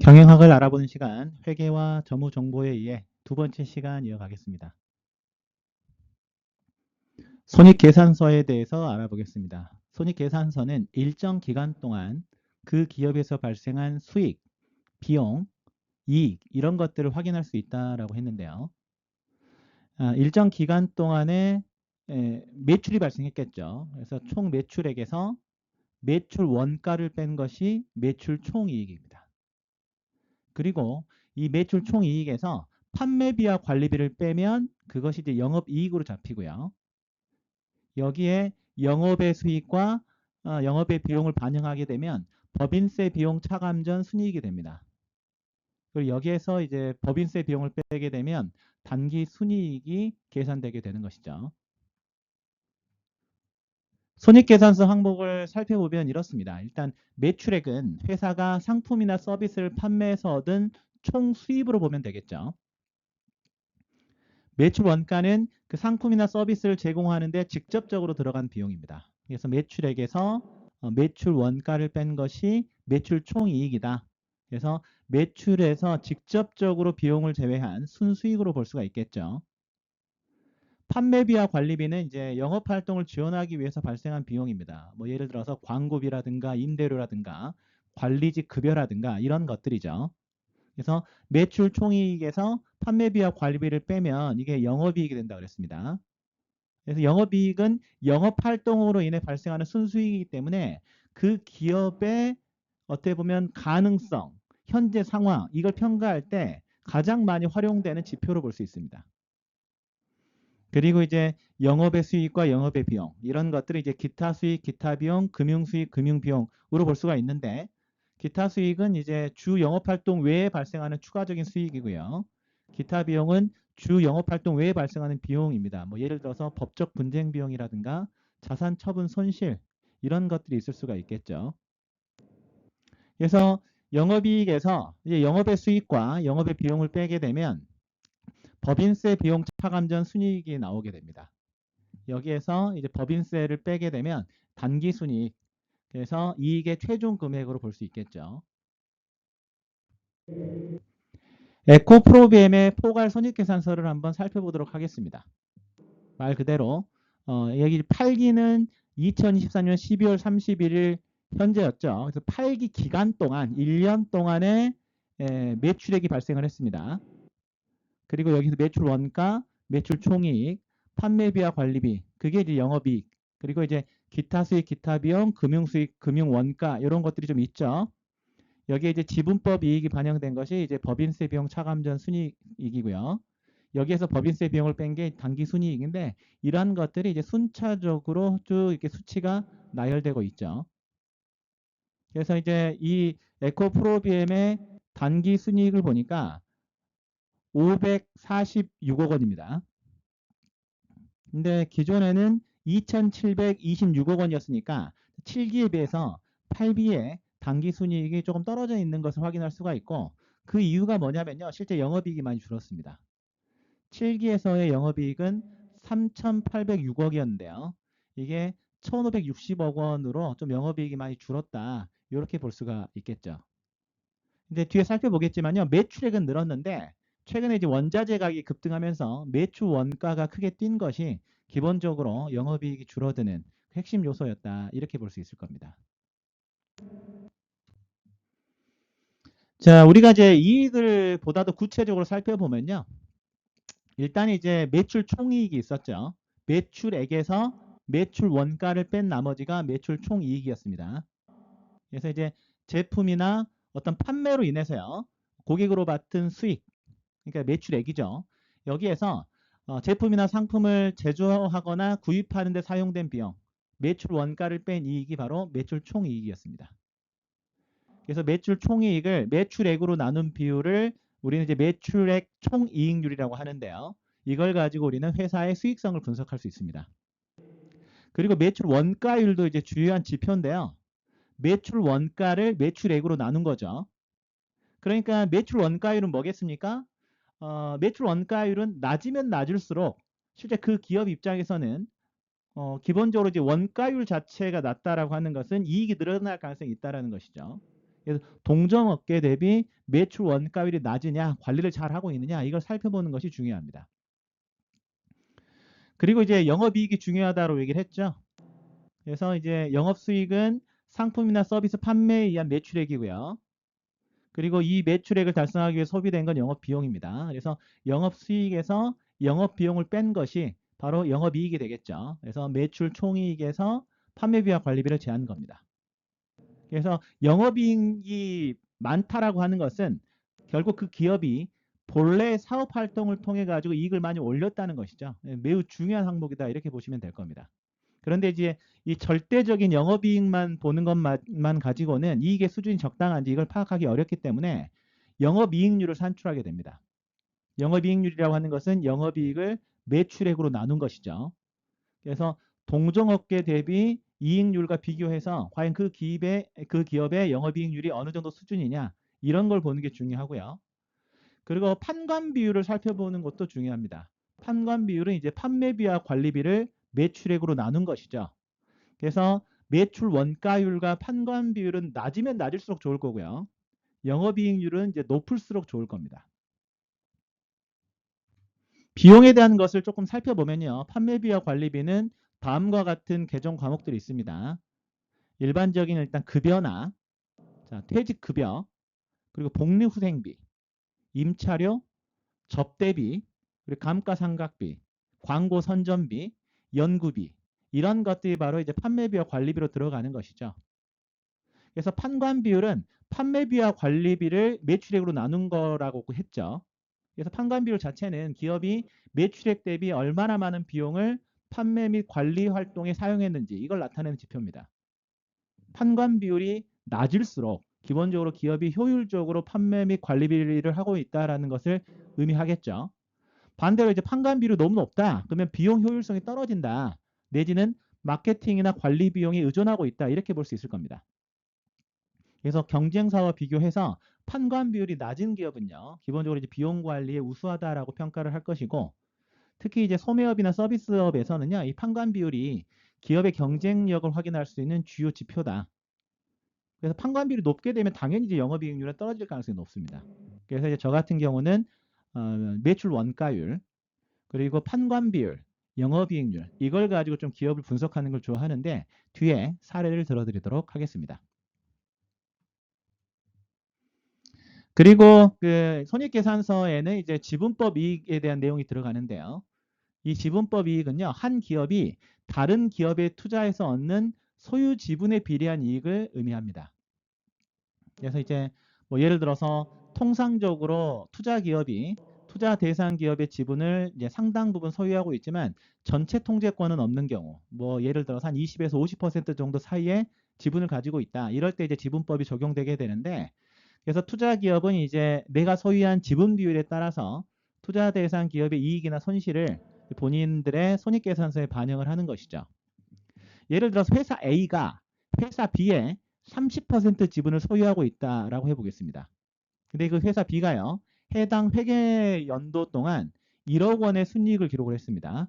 경영학을 알아보는 시간, 회계와 재무 정보에 의해 두 번째 시간 이어가겠습니다. 손익계산서에 대해서 알아보겠습니다. 손익계산서는 일정 기간 동안 그 기업에서 발생한 수익, 비용, 이익 이런 것들을 확인할 수 있다라고 했는데요. 아, 일정 기간 동안에 에, 매출이 발생했겠죠. 그래서 총 매출액에서 매출 원가를 뺀 것이 매출 총이익입니다. 그리고 이 매출 총이익에서 판매비와 관리비를 빼면 그것이 이제 영업이익으로 잡히고요. 여기에 영업의 수익과 어, 영업의 비용을 반영하게 되면 법인세 비용 차감 전 순이익이 됩니다. 그리고 여기에서 이제 법인세 비용을 빼게 되면 단기 순이익이 계산되게 되는 것이죠. 손익계산서 항목을 살펴보면 이렇습니다. 일단 매출액은 회사가 상품이나 서비스를 판매해서 얻은 총 수입으로 보면 되겠죠. 매출 원가는 그 상품이나 서비스를 제공하는데 직접적으로 들어간 비용입니다. 그래서 매출액에서 어, 매출 원가를 뺀 것이 매출 총이익이다. 그래서 매출에서 직접적으로 비용을 제외한 순수익으로 볼 수가 있겠죠. 판매비와 관리비는 이제 영업 활동을 지원하기 위해서 발생한 비용입니다. 뭐 예를 들어서 광고비라든가 임대료라든가 관리직 급여라든가 이런 것들이죠. 그래서 매출 총이익에서 판매비와 관리비를 빼면 이게 영업이익이 된다 그랬습니다. 그래서 영업이익은 영업 활동으로 인해 발생하는 순수익이기 때문에 그 기업의 어떻게 보면 가능성, 현재 상황 이걸 평가할 때 가장 많이 활용되는 지표로 볼 수 있습니다. 그리고 이제 영업의 수익과 영업의 비용 이런 것들을 이제 기타 수익, 기타 비용, 금융 수익, 금융 비용으로 볼 수가 있는데 기타 수익은 이제 주 영업 활동 외에 발생하는 추가적인 수익이고요. 기타 비용은 주 영업 활동 외에 발생하는 비용입니다. 뭐 예를 들어서 법적 분쟁 비용이라든가 자산 처분 손실 이런 것들이 있을 수가 있겠죠. 그래서 영업이익에서 이제 영업의 수익과 영업의 비용을 빼게 되면 법인세 비용 차감 전 순이익이 나오게 됩니다. 여기에서 이제 법인세를 빼게 되면 단기 순이익 그래서 이익의 최종 금액으로 볼 수 있겠죠. 에코 프로비엠의 포괄 손익계산서를 한번 살펴보도록 하겠습니다. 말 그대로 어, 여기 8기는 2024년 12월 31일 현재였죠. 그래서 8기 기간 동안 1년 동안에 에, 매출액이 발생을 했습니다. 그리고 여기서 매출 원가, 매출 총이익, 판매비와 관리비, 그게 이제 영업이익. 그리고 이제 기타 수익, 기타 비용, 금융 수익, 금융 원가 이런 것들이 좀 있죠. 여기에 이제 지분법 이익이 반영된 것이 이제 법인세 비용 차감 전 순이익이고요. 여기에서 법인세 비용을 뺀 게 단기 순이익인데 이러한 것들이 이제 순차적으로 쭉 이렇게 수치가 나열되고 있죠. 그래서 이제 이 에코프로비엠의 단기 순이익을 보니까 546억 원입니다. 근데 기존에는 2,726억 원이었으니까 7기에 비해서 8기에 단기 순이익이 조금 떨어져 있는 것을 확인할 수가 있고 그 이유가 뭐냐면요. 실제 영업이익이 많이 줄었습니다. 7기에서의 영업이익은 3,806억이었는데요. 이게 1,560억 원으로 좀 영업이익이 많이 줄었다. 이렇게 볼 수가 있겠죠. 근데 뒤에 살펴보겠지만요. 매출액은 늘었는데 최근에 이제 원자재 가격이 급등하면서 매출 원가가 크게 뛴 것이 기본적으로 영업이익이 줄어드는 핵심 요소였다. 이렇게 볼 수 있을 겁니다. 자, 우리가 이제 이익을 보다도 구체적으로 살펴보면요. 일단 이제 매출 총이익이 있었죠. 매출액에서 매출 원가를 뺀 나머지가 매출 총이익이었습니다. 그래서 이제 제품이나 어떤 판매로 인해서요. 고객으로 받은 수익, 그러니까 매출액이죠. 여기에서 어, 제품이나 상품을 제조하거나 구입하는 데 사용된 비용, 매출 원가를 뺀 이익이 바로 매출 총이익이었습니다. 그래서 매출 총이익을 매출액으로 나눈 비율을 우리는 이제 매출액 총이익률이라고 하는데요. 이걸 가지고 우리는 회사의 수익성을 분석할 수 있습니다. 그리고 매출 원가율도 이제 주요한 지표인데요. 매출 원가를 매출액으로 나눈 거죠. 그러니까 매출 원가율은 뭐겠습니까? 어, 매출 원가율은 낮으면 낮을수록 실제 그 기업 입장에서는 어, 기본적으로 이제 원가율 자체가 낮다라고 하는 것은 이익이 늘어날 가능성이 있다라는 것이죠. 그래서 동종업계 대비 매출 원가율이 낮으냐, 관리를 잘 하고 있느냐 이걸 살펴보는 것이 중요합니다. 그리고 이제 영업이익이 중요하다고 얘기를 했죠. 그래서 이제 영업수익은 상품이나 서비스 판매에 의한 매출액이고요. 그리고 이 매출액을 달성하기 위해 소비된 건 영업 비용입니다. 그래서 영업 수익에서 영업 비용을 뺀 것이 바로 영업 이익이 되겠죠. 그래서 매출 총이익에서 판매비와 관리비를 제한 겁니다. 그래서 영업 이익이 많다라고 하는 것은 결국 그 기업이 본래 사업 활동을 통해 가지고 이익을 많이 올렸다는 것이죠. 네, 매우 중요한 항목이다 이렇게 보시면 될 겁니다. 그런데 이제 이 절대적인 영업이익만 보는 것만 가지고는 이익의 수준이 적당한지 이걸 파악하기 어렵기 때문에 영업이익률을 산출하게 됩니다. 영업이익률이라고 하는 것은 영업이익을 매출액으로 나눈 것이죠. 그래서 동종업계 대비 이익률과 비교해서 과연 그 기업의 그 기업의 영업이익률이 어느 정도 수준이냐 이런 걸 보는 게 중요하고요. 그리고 판관 비율을 살펴보는 것도 중요합니다. 판관 비율은 이제 판매비와 관리비를 매출액으로 나눈 것이죠. 그래서 매출 원가율과 판관 비율은 낮으면 낮을수록 좋을 거고요. 영업이익률은 이제 높을수록 좋을 겁니다. 비용에 대한 것을 조금 살펴보면요. 판매비와 관리비는 다음과 같은 개정 과목들이 있습니다. 일반적인 일단 급여나 자, 퇴직급여 그리고 복리후생비 임차료 접대비 그리고 감가상각비 광고 선전비 연구비 이런 것들이 바로 이제 판매비와 관리비로 들어가는 것이죠. 그래서 판관 비율은 판매비와 관리비를 매출액으로 나눈 거라고 했죠. 그래서 판관 비율 자체는 기업이 매출액 대비 얼마나 많은 비용을 판매 및 관리 활동에 사용했는지 이걸 나타내는 지표입니다. 판관 비율이 낮을수록 기본적으로 기업이 효율적으로 판매 및 관리비를 하고 있다라는 것을 의미하겠죠. 반대로 이제 판관 비율이 너무 높다. 그러면 비용 효율성이 떨어진다. 내지는 마케팅이나 관리 비용에 의존하고 있다. 이렇게 볼 수 있을 겁니다. 그래서 경쟁사와 비교해서 판관 비율이 낮은 기업은요. 기본적으로 이제 비용 관리에 우수하다라고 평가를 할 것이고 특히 이제 소매업이나 서비스업에서는요. 이 판관 비율이 기업의 경쟁력을 확인할 수 있는 주요 지표다. 그래서 판관 비율이 높게 되면 당연히 이제 영업이익률은 떨어질 가능성이 높습니다. 그래서 이제 저 같은 경우는 어, 매출 원가율 그리고 판관 비율, 영업이익률 이걸 가지고 좀 기업을 분석하는 걸 좋아하는데 뒤에 사례를 들어드리도록 하겠습니다. 그리고 그 손익계산서에는 이제 지분법 이익에 대한 내용이 들어가는데요. 이 지분법 이익은요 한 기업이 다른 기업에 투자해서 얻는 소유 지분에 비례한 이익을 의미합니다. 그래서 이제 뭐 예를 들어서 통상적으로 투자 기업이 투자 대상 기업의 지분을 이제 상당 부분 소유하고 있지만 전체 통제권은 없는 경우, 뭐 예를 들어서 한 20에서 50% 정도 사이에 지분을 가지고 있다. 이럴 때 이제 지분법이 적용되게 되는데, 그래서 투자 기업은 이제 내가 소유한 지분 비율에 따라서 투자 대상 기업의 이익이나 손실을 본인들의 손익계산서에 반영을 하는 것이죠. 예를 들어서 회사 A가 회사 B에 30% 지분을 소유하고 있다라고 해보겠습니다. 근데 그 회사 B가요. 해당 회계 연도 동안 1억 원의 순이익을 기록을 했습니다.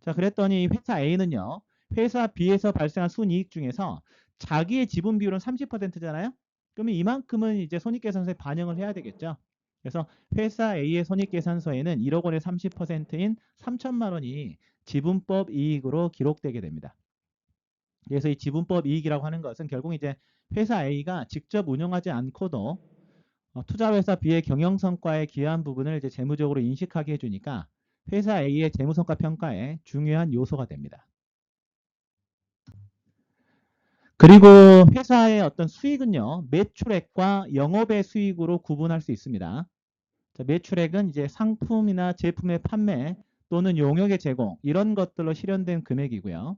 자, 그랬더니 회사 A는요. 회사 B에서 발생한 순이익 중에서 자기의 지분 비율은 30%잖아요. 그러면 이만큼은 이제 손익계산서에 반영을 해야 되겠죠. 그래서 회사 A의 손익계산서에는 1억 원의 30%인 3천만 원이 지분법 이익으로 기록되게 됩니다. 그래서 이 지분법 이익이라고 하는 것은 결국 이제 회사 A가 직접 운영하지 않고도 어, 투자회사 B의 경영 성과에 기여한 부분을 이제 재무적으로 인식하게 해주니까 회사 A의 재무성과 평가에 중요한 요소가 됩니다. 그리고 회사의 어떤 수익은요, 매출액과 영업의 수익으로 구분할 수 있습니다. 자, 매출액은 이제 상품이나 제품의 판매 또는 용역의 제공 이런 것들로 실현된 금액이고요.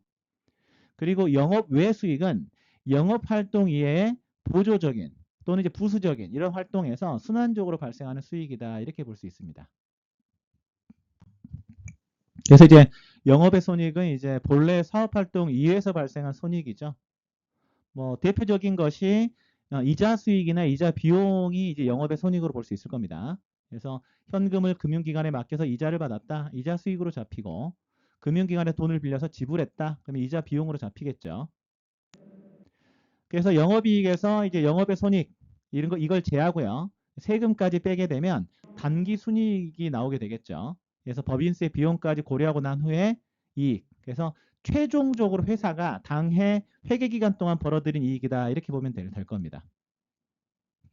그리고 영업 외 수익은 영업 활동 이외에 보조적인 또는 이제 부수적인 이런 활동에서 순환적으로 발생하는 수익이다 이렇게 볼 수 있습니다. 그래서 이제 영업의 손익은 이제 본래 사업 활동 이외에서 발생한 손익이죠. 뭐 대표적인 것이 어, 이자 수익이나 이자 비용이 이제 영업의 손익으로 볼 수 있을 겁니다. 그래서 현금을 금융기관에 맡겨서 이자를 받았다. 이자 수익으로 잡히고 금융기관에 돈을 빌려서 지불했다. 그러면 이자 비용으로 잡히겠죠. 그래서 영업이익에서 이제 영업의 손익 이런 거 이걸 제하고요. 세금까지 빼게 되면 단기 순이익이 나오게 되겠죠. 그래서 법인세 비용까지 고려하고 난 후에 이익. 그래서 최종적으로 회사가 당해 회계 기간 동안 벌어들인 이익이다. 이렇게 보면 될, 될 겁니다.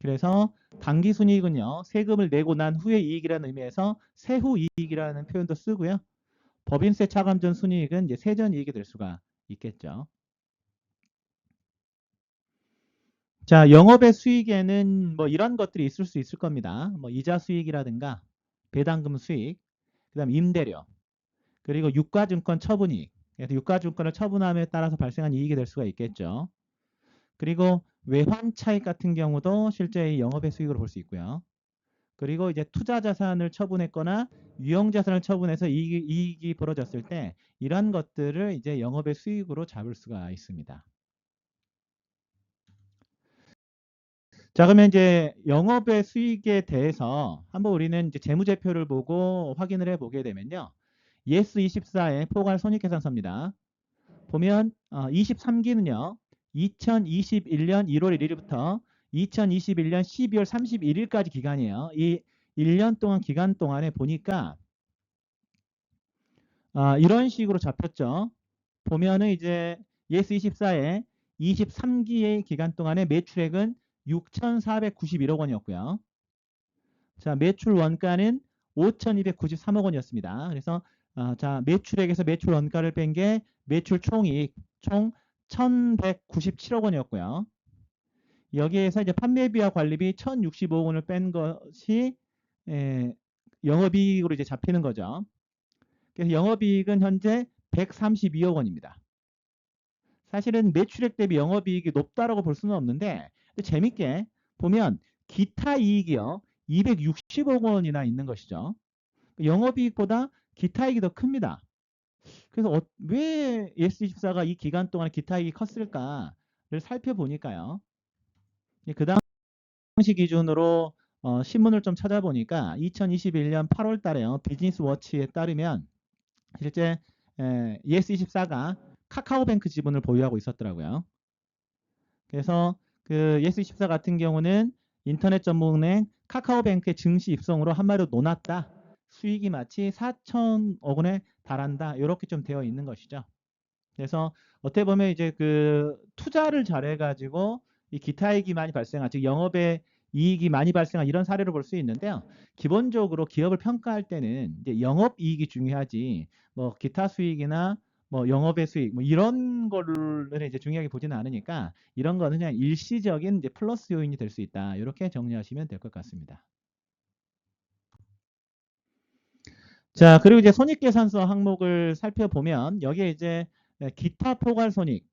그래서 단기 순이익은요. 세금을 내고 난 후의 이익이라는 의미에서 세후 이익이라는 표현도 쓰고요. 법인세 차감 전 순이익은 이제 세전 이익이 될 수가 있겠죠. 자, 영업의 수익에는 뭐 이런 것들이 있을 수 있을 겁니다. 뭐 이자 수익이라든가 배당금 수익, 그다음 임대료, 그리고 유가증권 처분이익. 그래서 유가증권을 처분함에 따라서 발생한 이익이 될 수가 있겠죠. 그리고 외환 차익 같은 경우도 실제 이 영업의 수익으로 볼 수 있고요. 그리고 이제 투자 자산을 처분했거나 유형 자산을 처분해서 이익이, 이익이 벌어졌을 때 이러한 것들을 이제 영업의 수익으로 잡을 수가 있습니다. 자, 그러면 이제 영업의 수익에 대해서 한번 우리는 이제 재무제표를 보고 확인을 해 보게 되면요. 예스24의 포괄 손익계산서입니다. 보면 어, 23기는요. 2021년 1월 1일부터 2021년 12월 31일까지 기간이에요. 이 1년 동안 기간 동안에 보니까 아, 이런 식으로 잡혔죠. 보면은 이제 예스24의 23기의 기간 동안에 매출액은 6,491억 원이었고요. 자, 매출 원가는 5,293억 원이었습니다. 그래서 어, 자, 매출액에서 매출 원가를 뺀 게 매출 총이익 총 1,197억 원이었고요. 여기에서 이제 판매비와 관리비 1,065억 원을 뺀 것이 에, 영업이익으로 이제 잡히는 거죠. 그래서 영업이익은 현재 132억 원입니다. 사실은 매출액 대비 영업이익이 높다라고 볼 수는 없는데 재밌게 보면 기타 이익이요 260억 원이나 있는 것이죠. 영업이익보다 기타 이익이 더 큽니다. 그래서 어, 왜 예스24가 이 기간 동안 기타 이익이 컸을까를 살펴보니까요. 그 당시 기준으로 어, 신문을 좀 찾아보니까 2021년 8월 달에요. 비즈니스 워치에 따르면 실제 에, 예스24가 카카오뱅크 지분을 보유하고 있었더라고요. 그래서 그 예스24 같은 경우는 인터넷 전문은행 카카오뱅크의 증시 입성으로 한 마리로 놓았다. 수익이 마치 4천억 원에 달한다. 이렇게 좀 되어 있는 것이죠. 그래서 어떻게 보면 이제 그 투자를 잘해가지고 이 기타 이익이 많이 발생한, 즉 영업에 이익이 많이 발생한 이런 사례를 볼수 있는데요. 기본적으로 기업을 평가할 때는 이제 영업 이익이 중요하지, 뭐 기타 수익이나 뭐 영업의 수익 뭐 이런 거를 이제 중요하게 보지는 않으니까 이런 거는 그냥 일시적인 이제 플러스 요인이 될 수 있다. 이렇게 정리하시면 될 것 같습니다. 자, 그리고 이제 손익계산서 항목을 살펴보면 여기에 이제 기타 포괄 손익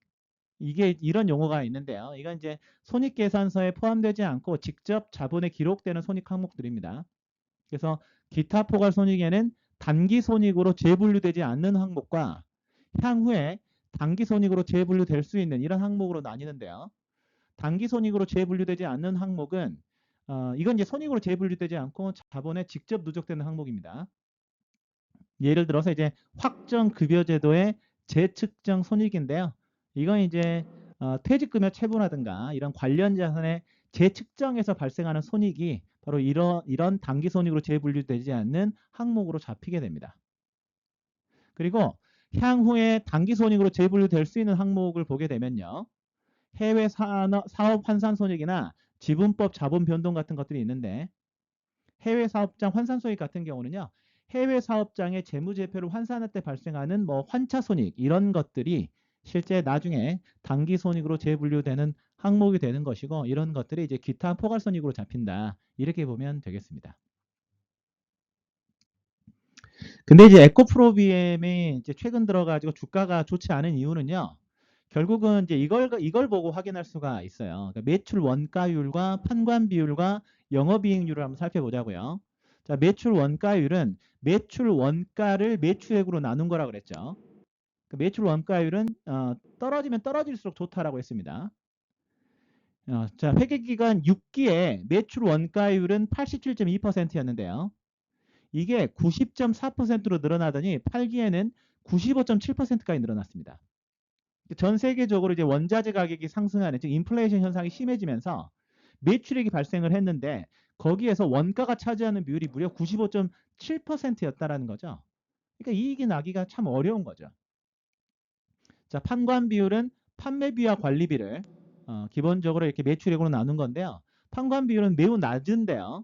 이게 이런 용어가 있는데요. 이건 이제 손익계산서에 포함되지 않고 직접 자본에 기록되는 손익 항목들입니다. 그래서 기타 포괄 손익에는 단기 손익으로 재분류되지 않는 항목과 향후에 단기 손익으로 재분류될 수 있는 이런 항목으로 나뉘는데요. 단기 손익으로 재분류되지 않는 항목은 어, 이건 이제 손익으로 재분류되지 않고 자본에 직접 누적되는 항목입니다. 예를 들어서 이제 확정 급여 제도의 재측정 손익인데요. 이건 이제 어, 퇴직금여 체분하든가 이런 관련 자산의 재측정에서 발생하는 손익이 바로 이런 이런 단기 손익으로 재분류되지 않는 항목으로 잡히게 됩니다. 그리고 향후에 단기 손익으로 재분류될 수 있는 항목을 보게 되면요. 해외 산업, 사업 환산 손익이나 지분법 자본 변동 같은 것들이 있는데 해외 사업장 환산 손익 같은 경우는요. 해외 사업장의 재무제표를 환산할 때 발생하는 뭐 환차 손익 이런 것들이 실제 나중에 단기 손익으로 재분류되는 항목이 되는 것이고 이런 것들이 이제 기타 포괄 손익으로 잡힌다. 이렇게 보면 되겠습니다. 근데 이제 에코프로비엠이 이제 최근 들어가지고 주가가 좋지 않은 이유는요. 결국은 이제 이걸 이걸 보고 확인할 수가 있어요. 그러니까 매출 원가율과 판관 비율과 영업이익률을 한번 살펴보자고요. 자, 매출 원가율은 매출 원가를 매출액으로 나눈 거라 그랬죠. 그 매출 원가율은 어, 떨어지면 떨어질수록 좋다라고 했습니다. 어, 자, 회계 기간 6기에 매출 원가율은 87.2%였는데요. 이게 90.4%로 늘어나더니 8기에는 95.7%까지 늘어났습니다. 전 세계적으로 이제 원자재 가격이 상승하는 즉 인플레이션 현상이 심해지면서 매출액이 발생을 했는데 거기에서 원가가 차지하는 비율이 무려 95.7%였다라는 거죠. 그러니까 이익이 나기가 참 어려운 거죠. 자, 판관 비율은 판매비와 관리비를 어, 기본적으로 이렇게 매출액으로 나눈 건데요. 판관 비율은 매우 낮은데요.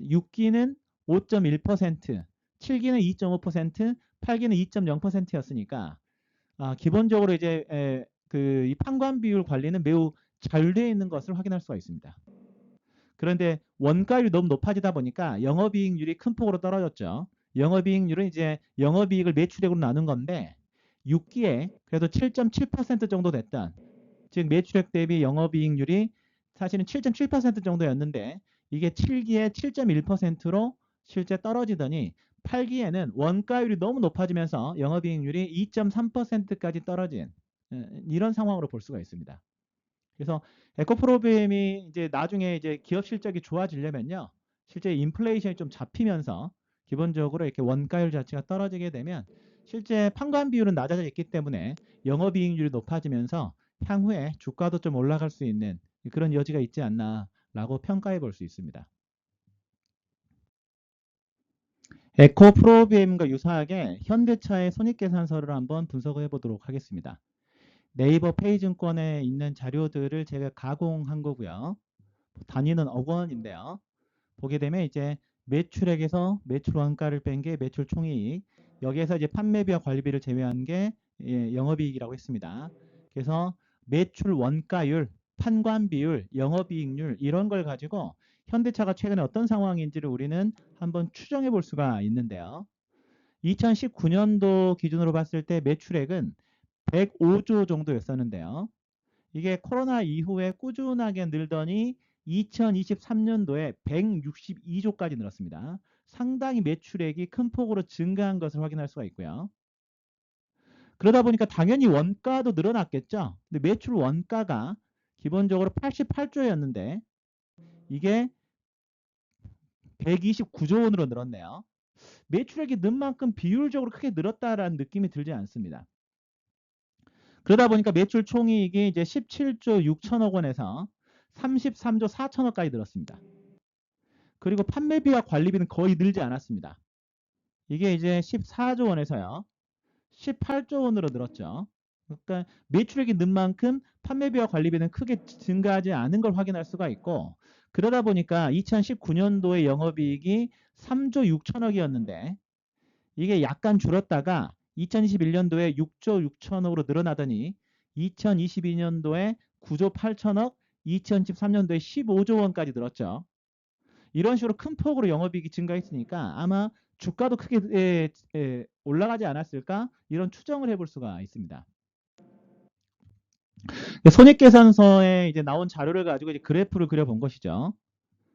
6기는 5.1%, 7기는 2.5%, 8기는 2.0%였으니까 아, 기본적으로 이제 에, 그이 판관 비율 관리는 매우 잘 되어 있는 것을 확인할 수가 있습니다. 그런데 원가율이 너무 높아지다 보니까 영업이익률이 큰 폭으로 떨어졌죠. 영업이익률은 이제 영업이익을 매출액으로 나눈 건데 6기에 그래도 7.7% 정도 됐던 즉 매출액 대비 영업이익률이 사실은 7.7% 정도였는데 이게 7기에 7.1%로 실제 떨어지더니 8기에는 원가율이 너무 높아지면서 영업이익률이 2.3%까지 떨어진 에, 이런 상황으로 볼 수가 있습니다. 그래서 에코프로그램이 이제 나중에 이제 기업 실적이 좋아지려면요. 실제 인플레이션이 좀 잡히면서 기본적으로 이렇게 원가율 자체가 떨어지게 되면 실제 판관 비율은 낮아져 있기 때문에 영업이익률이 높아지면서 향후에 주가도 좀 올라갈 수 있는 그런 여지가 있지 않나라고 평가해 볼 수 있습니다. 에코 프로비엠과 유사하게 현대차의 손익계산서를 한번 분석해 보도록 하겠습니다. 네이버 페이증권에 있는 자료들을 제가 가공한 거고요. 단위는 억 원인데요. 보게 되면 이제 매출액에서 매출 원가를 뺀 게 매출 총이익, 여기에서 이제 판매비와 관리비를 제외한 게 예, 영업이익이라고 했습니다. 그래서 매출 원가율, 판관 비율, 영업이익률 이런 걸 가지고 현대차가 최근에 어떤 상황인지를 우리는 한번 추정해 볼 수가 있는데요. 2019년도 기준으로 봤을 때 매출액은 105조 정도였었는데요. 이게 코로나 이후에 꾸준하게 늘더니 2023년도에 162조까지 늘었습니다. 상당히 매출액이 큰 폭으로 증가한 것을 확인할 수가 있고요. 그러다 보니까 당연히 원가도 늘어났겠죠. 근데 매출 원가가 기본적으로 88조였는데 이게 129조 원으로 늘었네요. 매출액이 는 만큼 비율적으로 크게 늘었다라는 느낌이 들지 않습니다. 그러다 보니까 매출 총이익이 이제 17조 6천억 원에서 33조 4천억까지 늘었습니다. 그리고 판매비와 관리비는 거의 늘지 않았습니다. 이게 이제 14조 원에서요. 18조 원으로 늘었죠. 그러니까 매출액이 는 만큼 판매비와 관리비는 크게 증가하지 않은 걸 확인할 수가 있고 그러다 보니까 2019년도의 영업이익이 3조 6천억이었는데 이게 약간 줄었다가 2021년도에 6조 6천억으로 늘어나더니 2022년도에 9조 8천억, 2013년도에 15조 원까지 늘었죠. 이런 식으로 큰 폭으로 영업이익이 증가했으니까 아마 주가도 크게 올라가지 않았을까 이런 추정을 해볼 수가 있습니다. 손익계산서에 이제 나온 자료를 가지고 이제 그래프를 그려본 것이죠.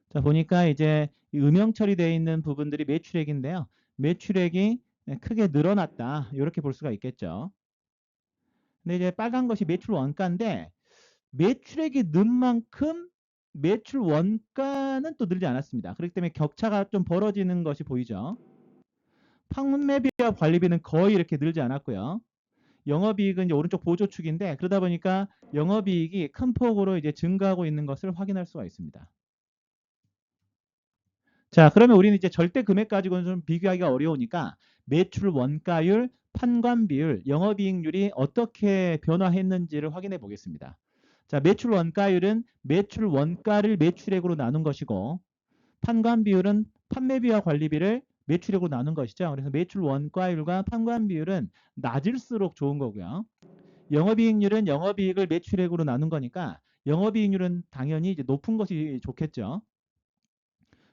자 보니까 이제 음영 처리되어 있는 부분들이 매출액인데요. 매출액이 크게 늘어났다 이렇게 볼 수가 있겠죠. 근데 이제 빨간 것이 매출 원가인데 매출액이 는 만큼 매출 원가는 또 늘지 않았습니다. 그렇기 때문에 격차가 좀 벌어지는 것이 보이죠. 판매비와 관리비는 거의 이렇게 늘지 않았고요. 영업이익은 이제 오른쪽 보조축인데 그러다 보니까 영업이익이 큰 폭으로 이제 증가하고 있는 것을 확인할 수가 있습니다. 자, 그러면 우리는 이제 절대 금액 가지고는 좀 비교하기가 어려우니까 매출 원가율, 판관 비율, 영업이익률이 어떻게 변화했는지를 확인해 보겠습니다. 자, 매출 원가율은 매출 원가를 매출액으로 나눈 것이고 판관 비율은 판매비와 관리비를 매출액으로 나눈 것이죠. 그래서 매출 원가율과 판관 비율은 낮을수록 좋은 거고요. 영업이익률은 영업이익을 매출액으로 나눈 거니까 영업이익률은 당연히 이제 높은 것이 좋겠죠.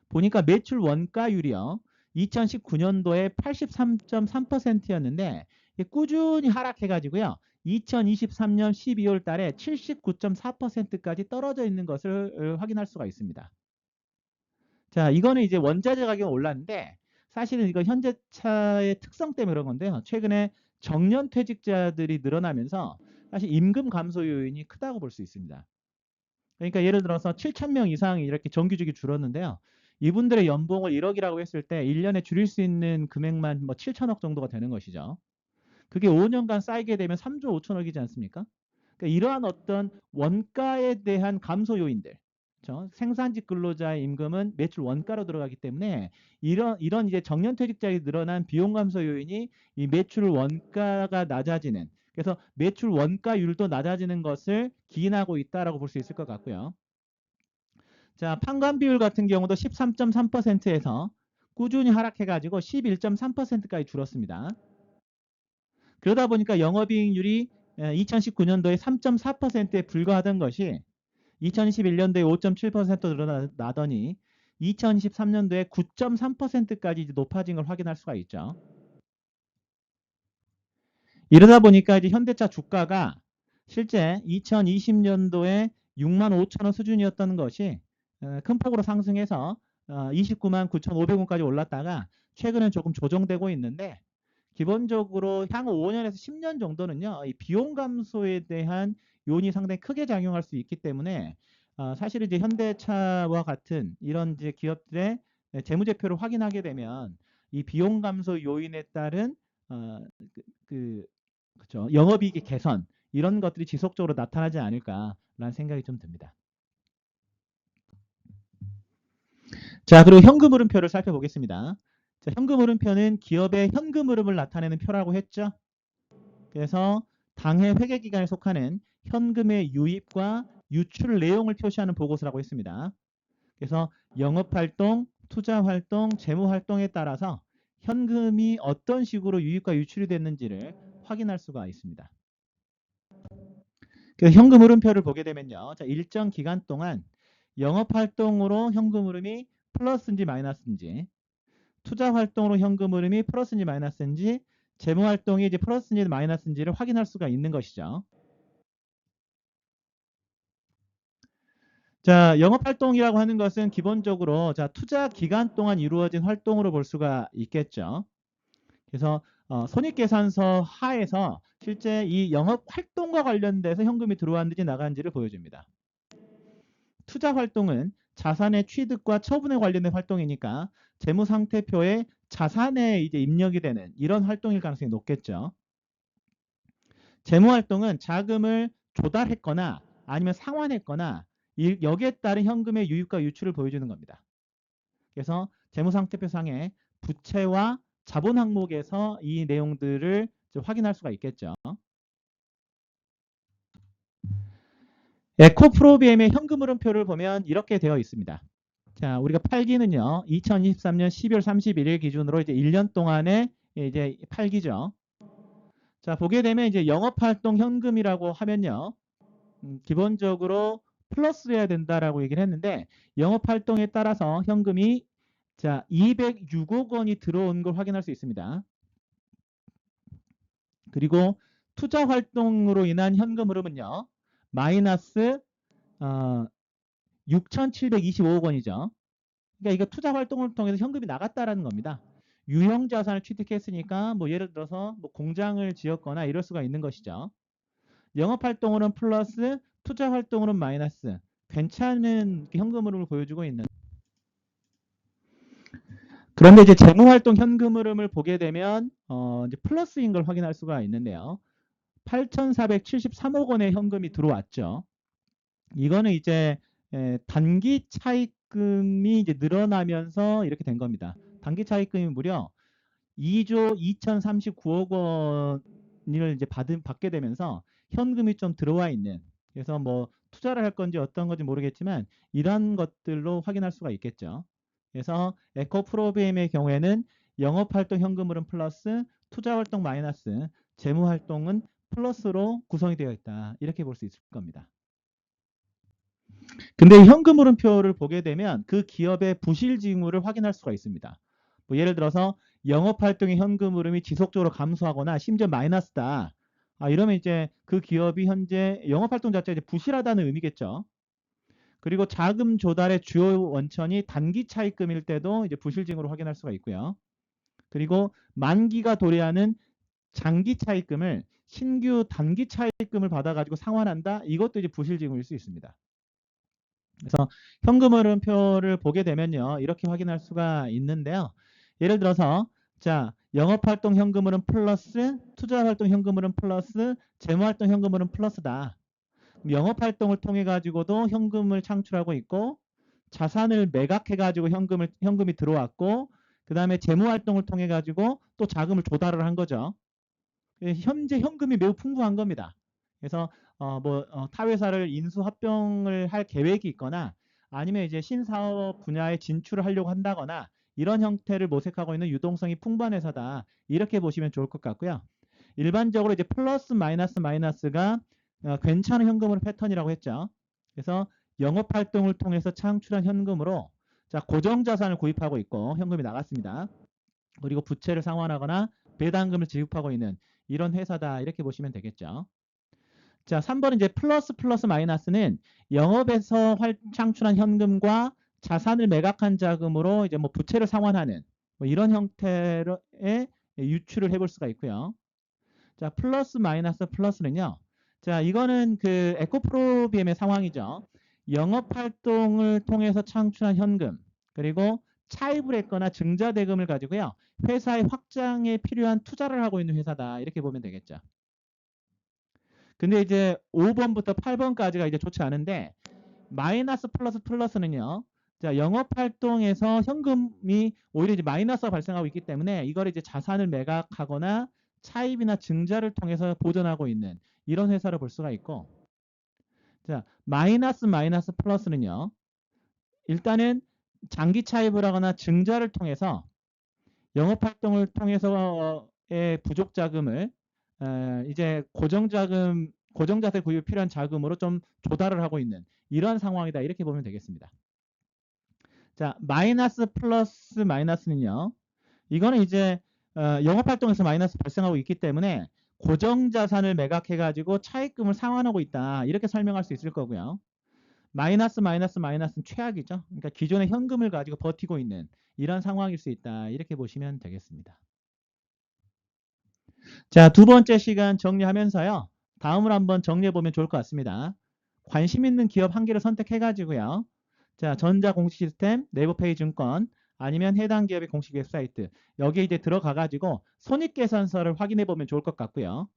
보니까 매출 원가율이요. 2019년도에 83.3%였는데 꾸준히 하락해가지고요. 2023년 12월 달에 79.4%까지 떨어져 있는 것을 어, 확인할 수가 있습니다. 자, 이거는 이제 원자재 가격이 올랐는데 사실은 이거 현대차의 특성 때문에 그런 건데요. 최근에 정년 퇴직자들이 늘어나면서 사실 임금 감소 요인이 크다고 볼 수 있습니다. 그러니까 예를 들어서 7천 명 이상이 이렇게 정규직이 줄었는데요. 이분들의 연봉을 1억이라고 했을 때 1년에 줄일 수 있는 금액만 뭐 7천억 정도가 되는 것이죠. 그게 5년간 쌓이게 되면 3조 5천억이지 않습니까? 그러니까 이러한 어떤 원가에 대한 감소 요인들, 그렇죠? 생산직 근로자의 임금은 매출 원가로 들어가기 때문에 이런 이런 이제 정년퇴직자에 늘어난 비용 감소 요인이 이 매출 원가가 낮아지는 그래서 매출 원가율도 낮아지는 것을 기인하고 있다라고 볼 수 있을 것 같고요. 자, 판관 비율 같은 경우도 13.3%에서 꾸준히 하락해가지고 11.3%까지 줄었습니다. 그러다 보니까 영업이익률이 2019년도에 3.4%에 불과하던 것이 2021년도에 5.7% 늘어나더니 2023년도에 9.3%까지 높아진 걸 확인할 수가 있죠. 이러다 보니까 이제 현대차 주가가 실제 2020년도에 6만 5천 원 수준이었던 것이 어, 큰 폭으로 상승해서 29만 9,500원까지 올랐다가 최근엔 조금 조정되고 있는데 기본적으로 향후 5년에서 10년 정도는요. 이 비용 감소에 대한 요인이 상당히 크게 작용할 수 있기 때문에 어, 사실 이제 현대차와 같은 이런 이제 기업들의 재무제표를 확인하게 되면 이 비용 감소 요인에 따른 어, 그, 그 그죠 영업이익의 개선 이런 것들이 지속적으로 나타나지 않을까라는 생각이 좀 듭니다. 자, 그리고 현금 흐름표를 살펴보겠습니다. 자, 현금 흐름표는 기업의 현금 흐름을 나타내는 표라고 했죠. 그래서 당해 회계 기간에 속하는 현금의 유입과 유출 내용을 표시하는 보고서라고 했습니다. 그래서 영업활동, 투자활동, 재무활동에 따라서 현금이 어떤 식으로 유입과 유출이 됐는지를 확인할 수가 있습니다. 그래서 현금 흐름표를 보게 되면요. 자, 일정 기간 동안 영업활동으로 현금 흐름이 플러스인지 마이너스인지 투자 활동으로 현금 흐름이 플러스인지 마이너스인지 재무 활동이 이제 플러스인지 마이너스인지를 확인할 수가 있는 것이죠. 자, 영업 활동이라고 하는 것은 기본적으로 자, 투자 기간 동안 이루어진 활동으로 볼 수가 있겠죠. 그래서 어, 손익계산서 하에서 실제 이 영업 활동과 관련돼서 현금이 들어왔는지 나갔는지를 보여줍니다. 투자 활동은 자산의 취득과 처분에 관련된 활동이니까 재무상태표에 자산에 이제 입력이 되는 이런 활동일 가능성이 높겠죠. 재무활동은 자금을 조달했거나 아니면 상환했거나 여기에 따른 현금의 유입과 유출을 보여주는 겁니다. 그래서 재무상태표상에 부채와 자본 항목에서 이 내용들을 확인할 수가 있겠죠. 에코프로비엠의 현금 흐름표를 보면 이렇게 되어 있습니다. 자, 우리가 팔기는요. 2023년 12월 31일 기준으로 이제 1년 동안에 이제 팔기죠. 자, 보게 되면 이제 영업활동 현금이라고 하면요. 음, 기본적으로 플러스해야 된다라고 얘기를 했는데 영업 활동에 따라서 현금이 자 206억 원이 들어온 걸 확인할 수 있습니다. 그리고 투자 활동으로 인한 현금 흐름은요. 마이너스 어, 6,725억 원이죠. 그러니까 이거 투자 활동을 통해서 현금이 나갔다라는 겁니다. 유형 자산을 취득했으니까 뭐 예를 들어서 뭐 공장을 지었거나 이럴 수가 있는 것이죠. 영업 활동으로는 플러스, 투자 활동으로는 마이너스. 괜찮은 현금 흐름을 보여주고 있는. 그런데 이제 재무 활동 현금 흐름을 보게 되면 어 이제 플러스인 걸 확인할 수가 있는데요. 8,473억 원의 현금이 들어왔죠. 이거는 이제 단기 차입금이 이제 늘어나면서 이렇게 된 겁니다. 단기 차입금이 무려 2조 2,039억 원을 이제 받은 받게 되면서 현금이 좀 들어와 있는 그래서 뭐 투자를 할 건지 어떤 건지 모르겠지만 이런 것들로 확인할 수가 있겠죠. 그래서 에코 프로비엠의 경우에는 영업활동 현금흐름 플러스 투자활동 마이너스 재무활동은 플러스로 구성이 되어 있다. 이렇게 볼 수 있을 겁니다. 근데 현금 흐름표를 보게 되면 그 기업의 부실 징후를 확인할 수가 있습니다. 뭐 예를 들어서 영업 활동의 현금 흐름이 지속적으로 감소하거나 심지어 마이너스다. 아, 이러면 이제 그 기업이 현재 영업 활동 자체가 부실하다는 의미겠죠. 그리고 자금 조달의 주요 원천이 단기 차입금일 때도 이제 부실 징후를 확인할 수가 있고요. 그리고 만기가 도래하는 장기 차입금을 신규 단기 차입금을 받아가지고 상환한다. 이것도 이제 부실 징후일 수 있습니다. 그래서 현금 흐름표를 보게 되면요. 이렇게 확인할 수가 있는데요. 예를 들어서 자 영업활동 현금흐름 플러스 투자활동 현금흐름 플러스 재무활동 현금흐름 플러스다. 영업활동을 통해 가지고도 현금을 창출하고 있고 자산을 매각해 가지고 현금을 현금이 들어왔고 그 다음에 재무활동을 통해 가지고 또 자금을 조달을 한 거죠. 예, 현재 현금이 매우 풍부한 겁니다. 그래서 어, 뭐 어, 타회사를 인수 합병을 할 계획이 있거나 아니면 이제 신사업 분야에 진출을 하려고 한다거나 이런 형태를 모색하고 있는 유동성이 풍부한 회사다. 이렇게 보시면 좋을 것 같고요. 일반적으로 이제 플러스 마이너스 마이너스가 어, 괜찮은 현금으로 패턴이라고 했죠. 그래서 영업 활동을 통해서 창출한 현금으로 자, 고정 자산을 구입하고 있고 현금이 나갔습니다. 그리고 부채를 상환하거나 배당금을 지급하고 있는 이런 회사다. 이렇게 보시면 되겠죠. 자, 3번 이제 플러스 플러스 마이너스는 영업에서 활, 창출한 현금과 자산을 매각한 자금으로 이제 뭐 부채를 상환하는 뭐 이런 형태의 유출을 해볼 수가 있고요. 자, 플러스 마이너스 플러스는요. 자, 이거는 그 에코프로비엠의 상황이죠. 영업 활동을 통해서 창출한 현금 그리고 차입을 했거나 증자 대금을 가지고요. 회사의 확장에 필요한 투자를 하고 있는 회사다. 이렇게 보면 되겠죠. 근데 이제 5번부터 8번까지가 이제 좋지 않은데 마이너스 플러스 플러스는요. 자, 영업 활동에서 현금이 오히려 이제 마이너스가 발생하고 있기 때문에 이걸 이제 자산을 매각하거나 차입이나 증자를 통해서 보전하고 있는 이런 회사를 볼 수가 있고 자, 마이너스 마이너스 플러스는요. 일단은 장기 차입을 하거나 증자를 통해서 영업 활동을 통해서의 부족 자금을 에, 이제 고정 자금 고정 자세 구입 필요한 자금으로 좀 조달을 하고 있는 이런 상황이다 이렇게 보면 되겠습니다. 자 마이너스 플러스 마이너스는요. 이거는 이제 어, 영업 활동에서 마이너스 발생하고 있기 때문에 고정 자산을 매각해 가지고 차입금을 상환하고 있다 이렇게 설명할 수 있을 거고요. 마이너스 마이너스 마이너스는 최악이죠. 그러니까 기존의 현금을 가지고 버티고 있는 이런 상황일 수 있다 이렇게 보시면 되겠습니다. 자, 두 번째 시간 정리하면서요. 다음을 한번 정리해 보면 좋을 것 같습니다. 관심 있는 기업 한 개를 선택해 가지고요. 자, 전자 공식 시스템, 네이버페이 증권 아니면 해당 기업의 공식 웹사이트 여기에 이제 들어가 가지고 손익계산서를 확인해 보면 좋을 것 같고요.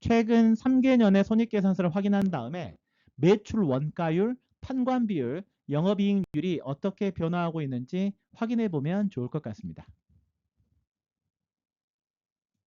최근 3개년의 손익계산서를 확인한 다음에 매출 원가율, 판관 비율, 영업이익률이 어떻게 변화하고 있는지 확인해 보면 좋을 것 같습니다.